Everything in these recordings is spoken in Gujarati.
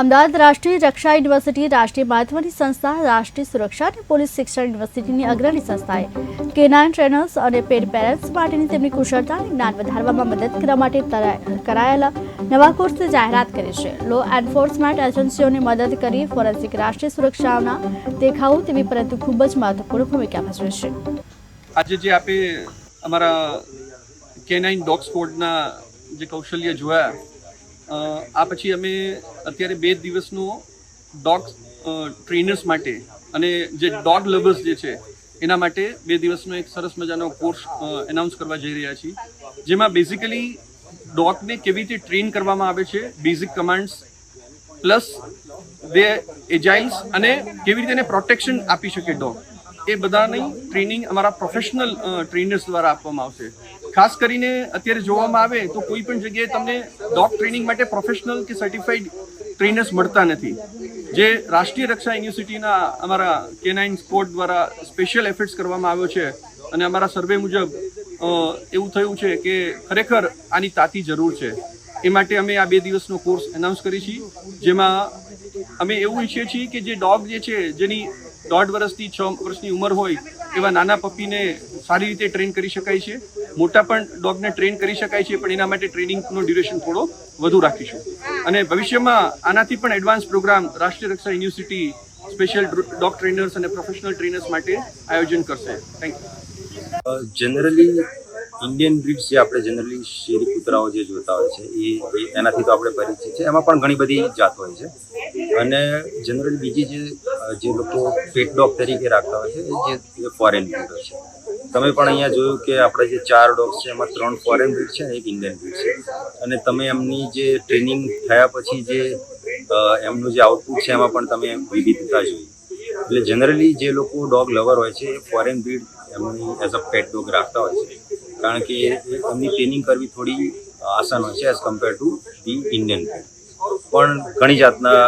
અમદાવાદ રાષ્ટ્રીય રક્ષા યુનિવર્સિટી રાષ્ટ્રીય મહત્વની સંસ્થા, રાષ્ટ્રીય સુરક્ષા અને પોલીસ શિક્ષણ યુનિવર્સિટીની અગ્રણી સંસ્થાએ કેનાઇન ટ્રેનર્સ અને પેડ પેરેન્ટ્સ માટેની તેમની કુશળતા અને જ્ઞાન વધારવામાં મદદ કરવા માટે કરાયેલા નવા કોર્સની જાહેરાત કરી છે. લો એન્ફોર્સમેન્ટ એજન્સીઓને મદદ કરી ફોરેન્સિક રાષ્ટ્રીય સુરક્ષાના દેખાવો તેવી પરંતુ ખૂબ જ મહત્વપૂર્ણ ભૂમિકા ભજવે છે. આજે જે આપે અમારા કેનાઇન ડોગ સ્કોડના જે કૌશલ્ય જોયા આ પછી અમે અત્યારે બે દિવસનો ડોગ ટ્રેનર્સ માટે અને જે ડોગ લવર્સ જે છે, એના માટે બે દિવસનો એક સરસ મજાનો કોર્સ એનાઉન્સ કરવા જઈ રહ્યા છીએ. જેમાં બેઝિકલી ડોગને કેવી રીતે ટ્રેન કરવામાં આવે છે basic commands plus the agility અને કેવી રીતે એને પ્રોટેક્શન આપી શકે ડોગ. એ બધાની ટ્રેનિંગ અમારા પ્રોફેશનલ ટ્રેનર્સ દ્વારા આપવામાં આવશે. ખાસ કરીને અત્યારે જોવામાં આવે તો કોઈ પણ જગ્યાએ તમને ડોગ ટ્રેનિંગ માટે પ્રોફેશનલ કે સર્ટિફાઈડ ટ્રેનર્સ મળતા નથી. જે રાષ્ટ્રીય રક્ષા યુનિવર્સિટીના અમારા કેનાઇન સ્પોર્ટ દ્વારા સ્પેશિયલ એફર્ટ્સ કરવામાં આવ્યો છે અને અમારા સર્વે મુજબ એવું થયું છે કે ખરેખર આની તાતી જરૂર છે. એ માટે અમે આ બે દિવસનો કોર્સ એનાઉન્સ કરી છીએ, જેમાં અમે એવું ઈચ્છીએ છીએ કે જે ડોગ જે છે, જેની દોઢ વર્ષથી છ વર્ષની ઉંમર હોય, એવા નાના પપ્પીને સારી રીતે ટ્રેન કરી શકાય છે. મોટા પણ ડોગને ટ્રેન કરી શકાય છે, પણ એના માટે ટ્રેનિંગનો ડ્યુરેશન થોડો વધુ રાખીશું. અને ભવિષ્યમાં આનાથી પણ advance program Rashtriya Raksha university special dog trainers અને પ્રોફેશનલ ટ્રેનર્સ માટે આયોજન કરશે. Thank you generally Indian breeds જે આપણે જનરલી શેરી કૂતરાઓ જે જોતા હોય છે, એ એનાથી તો આપણે પરિચિત છે. એમાં પણ ઘણી બધી જાત હોય છે. અને જનરલી બીજી જે જે લોકો પેટ ડોગ તરીકે રાખતા હોય છે જે ફોરેન બ્રીડ હોય છે. તમે પણ અહીંયા જોયું કે આપણે જે ચાર ડોગ્સ છે, એમાં ત્રણ ફોરેન બ્રીડ છે અને એક ઇન્ડિયન બ્રીડ છે. અને તમે એમની જે ટ્રેનિંગ થયા પછી જે એમનું જે આઉટપુટ છે, એમાં પણ તમે વિવિધતા જોઈ. એટલે જનરલી જે લોકો ડોગ લવર હોય છે, એ ફોરેન બ્રીડ એમની એઝ અ પેટ ડોગ રાખતા હોય છે. કારણ કે એમની ટ્રેનિંગ કરવી થોડી આસાન હોય છે as compare to the Indian breed પણ ઘણી જાતના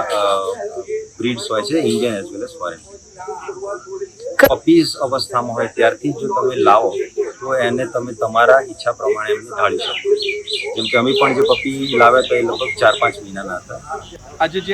બ્રીડ્સ હોય છે Indian as well as foreign puppies અવસ્થામાં હોય ત્યારથી જો તમે લાવો, તો એને તમે તમારા ઈચ્છા પ્રમાણે એમને ઢાળી શકો. જેમ કે અમે પણ જે પપી લાવ્યા તો એ લગભગ ચાર પાંચ મહિનાના હતા. આજે જે